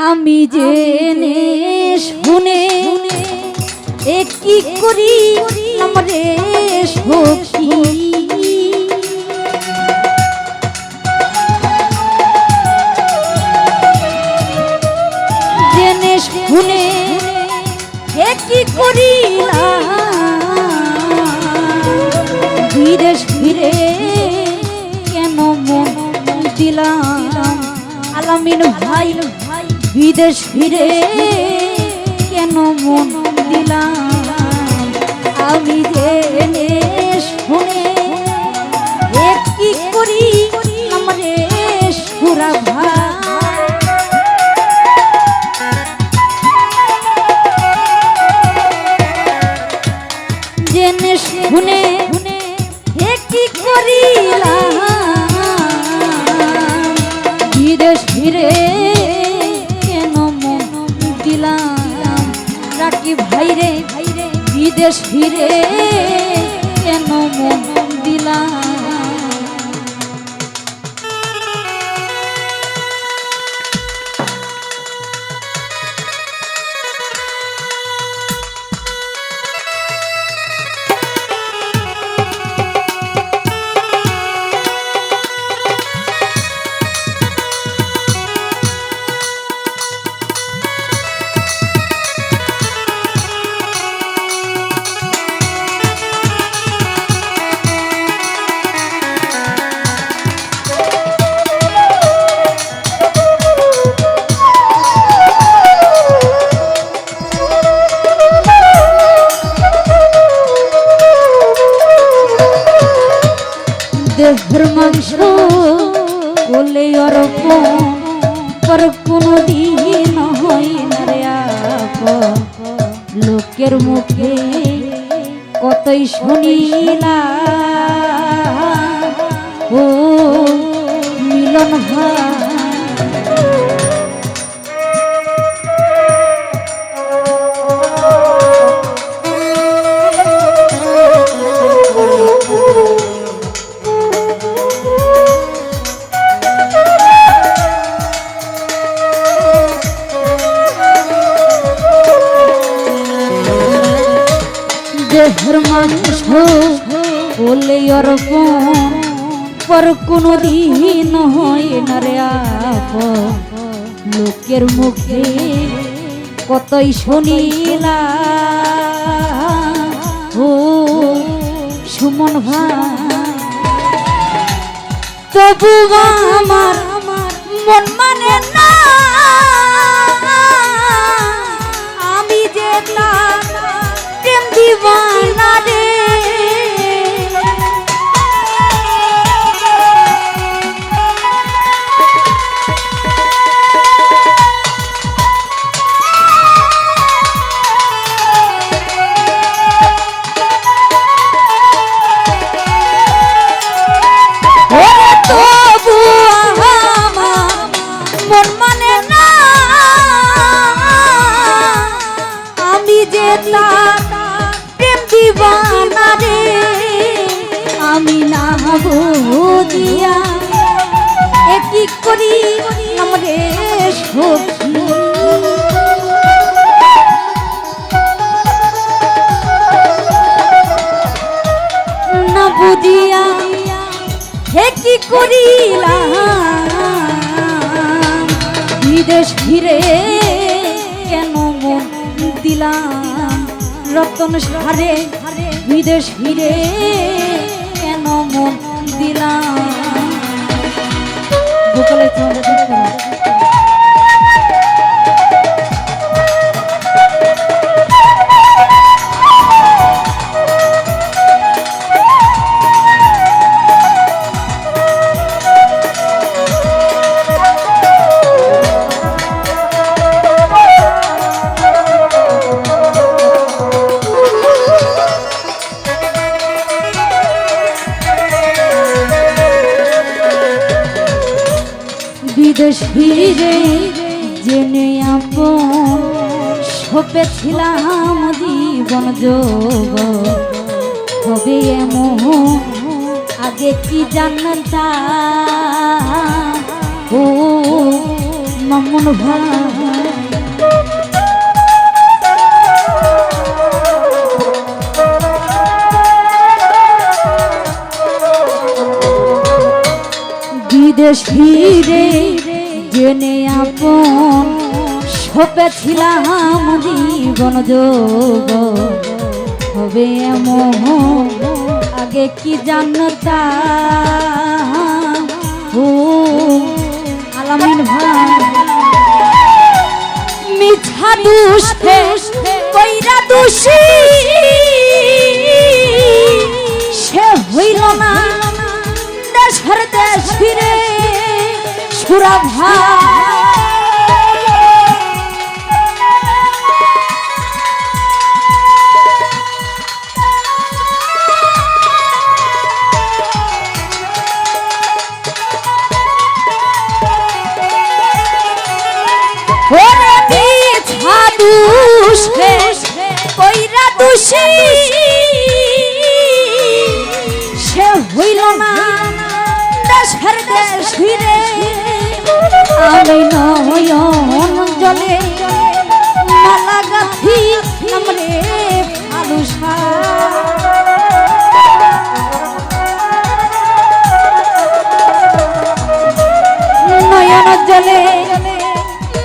আমি জেনে শুনে একই করি? আমরে সখী। জেনে শুনে একই কি বিদেশ ফিরে কেন মন দিলাম? আমি জেনে শুনে কি করি? আমরে সুরা ভাইরে বিদেশ ফিরে কেন মন দিলাম শুনিলা। ও মিলন ভাই বলে পর কোনো দিন হয় না রে লোকের মুখে কতই শুনিলা। ও, সুমন ভাই। তবু আমার মন মানে না। আমি যে প্রেম দিবানা রে। বুঝিয়া এ করি আমরে সখী? না বুঝিয়া হে কি করিলাম? বিদেশ ফিরে কেন মন দিলাম? রতন সারে বিদেশ ফিরে কেন মন দিলাম। ভোকালে চলে দেশ ফিরে জেনে আপন সপেছিলাম জীবন যোগ হবে এমন আগে কি জানতা? ও মামুন ভাই। বিদেশ ভিড়ে জেনে আপন সপেছিলাম জীবন যোগ। হবে এমন, আগে কি জানতা ও, আলামিন ভাই মিছা দুষ্টে কইরা দোষী। মিছা দুষ্টে কইরা দোষী। সে হইল না দেশের দেশ ফিরে। আমি নয়ন জলে মালা গাথি আমরে আলুসা নয়ন জলে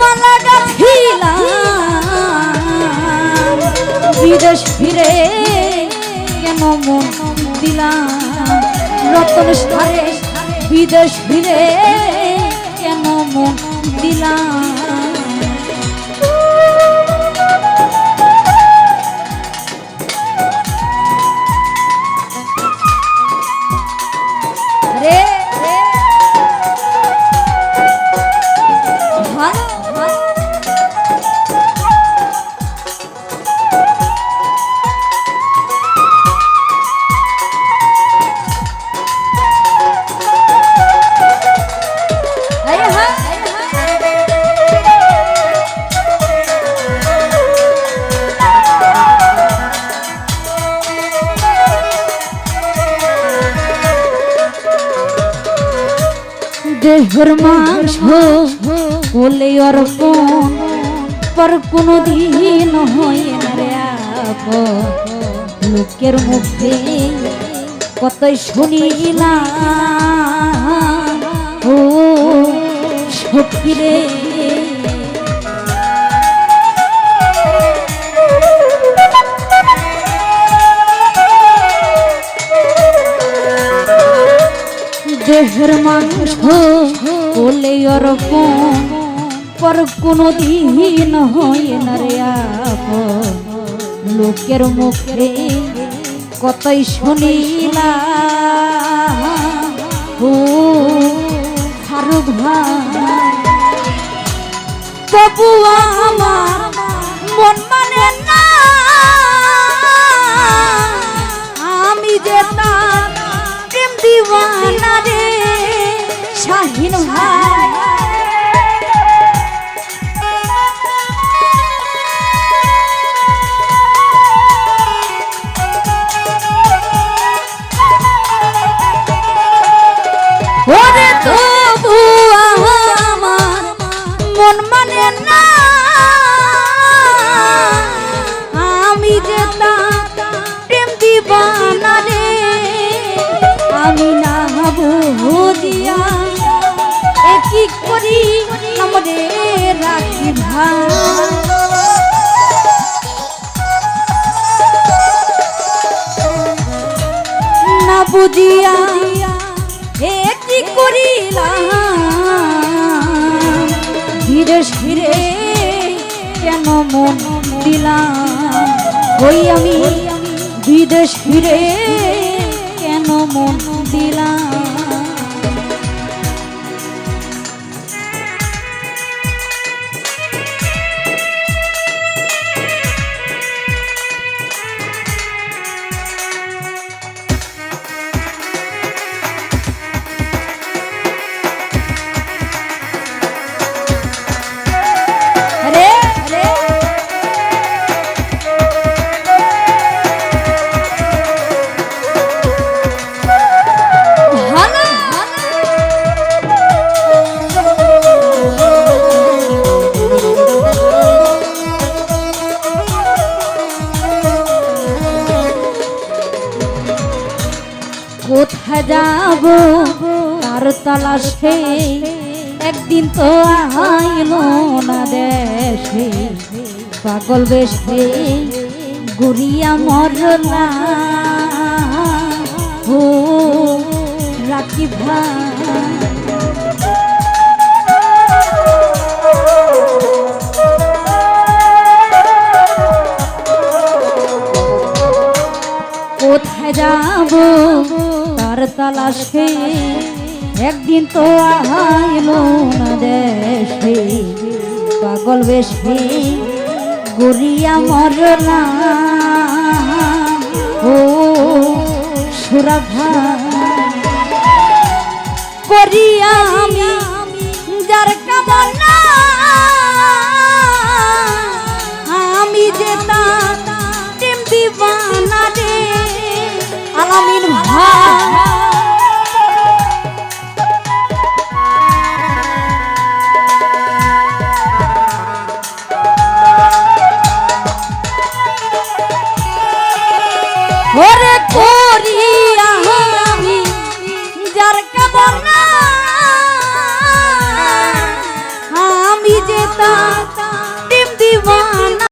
মালা গাথিলাম। বিদেশ ফিরে কেন মন দিলাম? রতন সারে বিদেশ ফিরে মন দিলাম। দেহর মাংস বলে অর্পণ, পর কোনো দিন হয় না রে। লোকের মুখে কতই শুনিলাম ও সখী দেহের মাংস বলে পর কোনো দিন হয় না। লোকের মুখে কতই শুনিলাম ও ফারুক ভাই তবু আমার বুঝিয়া হে কি করিলাম। ধীরে ধীরে কেন মন দিলাম? ওই আমি বিদেশ ফিরে কেন মন দিলাম? কোথায় যাব? তার তালাশে একদিন তো আইল না দেশে। পাগল বেশে গুরিয়া মরলা। ও, রাখি ভাই। তালাশে একদিন তো আহাইলো না দেশে। পাগল বেশে গড়িয়া মরলা। ও সুরাভা করিয়া আমি